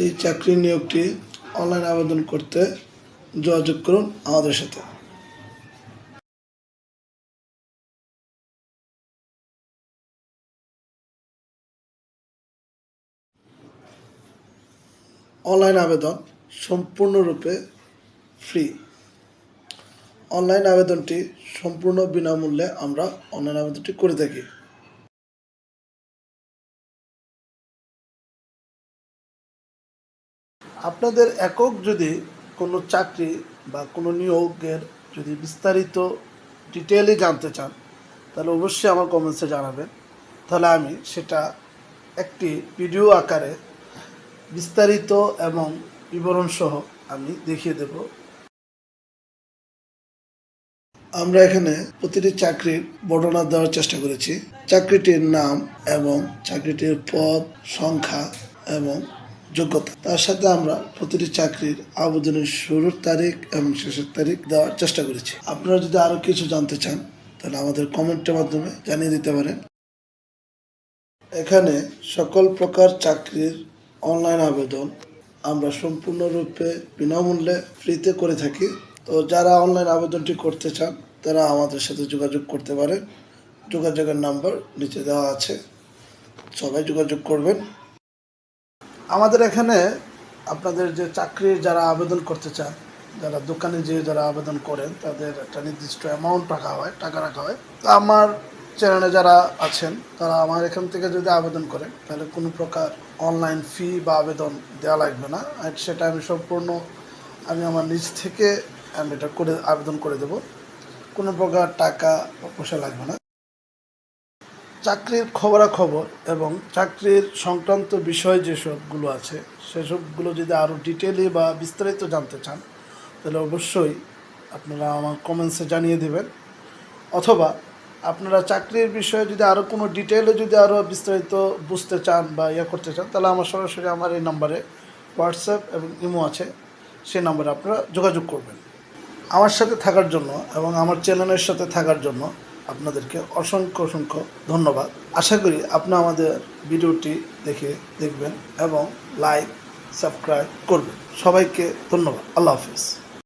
এই চাকরি নিয়োগটি অনলাইন আবেদন করতে যোগাযোগ করুন আমাদের সাথে। অনলাইন আবেদন সম্পূর্ণরূপে ফ্রি। অনলাইন আবেদনটি সম্পূর্ণ বিনামূল্যে আমরা অনলাইন আবেদনটি করে থাকি। আপনাদের একক যদি কোনো চাকরি বা কোনো নিয়োগের যদি বিস্তারিত ডিটেইলে জানতে চান, তাহলে অবশ্যই আমার কমেন্টসে জানাবেন। তাহলে আমি সেটা একটি ভিডিও আকারে বিস্তারিত এবং বিবরণ সহ আমি দেখিয়ে দেব। আমরা এখানে প্রতিটি চাকরির বর্ণনা দেওয়ার চেষ্টা করেছি। চাকরিটির নাম এবং চাকরিটির পদ, সংখ্যা এবং যোগ্যতা। তার সাথে আমরা প্রতিটি চাকরির আবেদনের শুরুর তারিখ এবং শেষের তারিখ দেওয়ার চেষ্টা করেছি। আপনারা যদি আরও কিছু জানতে চান, তাহলে আমাদের কমেন্টের মাধ্যমে জানিয়ে দিতে পারেন। এখানে সকল প্রকার চাকরির অনলাইন আবেদন আমরা সম্পূর্ণরূপে বিনামূল্যে ফ্রিতে করে থাকি। তো যারা অনলাইন আবেদনটি করতে চান, তারা আমাদের সাথে যোগাযোগ করতে পারেন। যোগাযোগের নাম্বার নিচে দেওয়া আছে। সবাই যোগাযোগ করবেন। আমাদের এখানে আপনাদের যে চাকরির যারা আবেদন করতে চান, যারা দোকানে যে যারা আবেদন করেন, তাদের একটা নির্দিষ্ট অ্যামাউন্ট রাখা হয়, টাকা রাখা হয়। তো আমার চ্যানেলে যারা আছেন, তারা আমার এখান থেকে যদি আবেদন করেন, তাহলে কোনো প্রকার অনলাইন ফি বা আবেদন দেওয়া লাগবে না। আর সেটা আমি সম্পূর্ণ, আমি আমার নিজ থেকে, আমি এটা করে, আবেদন করে দেব। কোনো প্রকার টাকা পয়সা লাগবে না। চাকরির খবরাখবর এবং চাকরির সংক্রান্ত বিষয় যেসবগুলো আছে, সেসবগুলো যদি আরও ডিটেলে বা বিস্তারিত জানতে চান, তাহলে অবশ্যই আপনারা আমার কমেন্টসে জানিয়ে দেবেন। অথবা আপনারা চাকরির বিষয়ে যদি আরও কোনো ডিটেলে যদি আরও বিস্তারিত বুঝতে চান বা ইয়ে করতে চান, তাহলে আমার সরাসরি আমার এই নাম্বারে হোয়াটসঅ্যাপ এবং ইমো আছে সেই নাম্বারে আপনারা যোগাযোগ করবেন। আমার সাথে থাকার জন্য এবং আমার চ্যানেলের সাথে থাকার জন্য আপনাদেরকে অসংখ্য অসংখ্য ধন্যবাদ। আশা করি আপনি আমাদের ভিডিওটি দেখে দেখবেন এবং লাইক সাবস্ক্রাইব করবেন। সবাইকে ধন্যবাদ। আল্লাহ হাফিজ।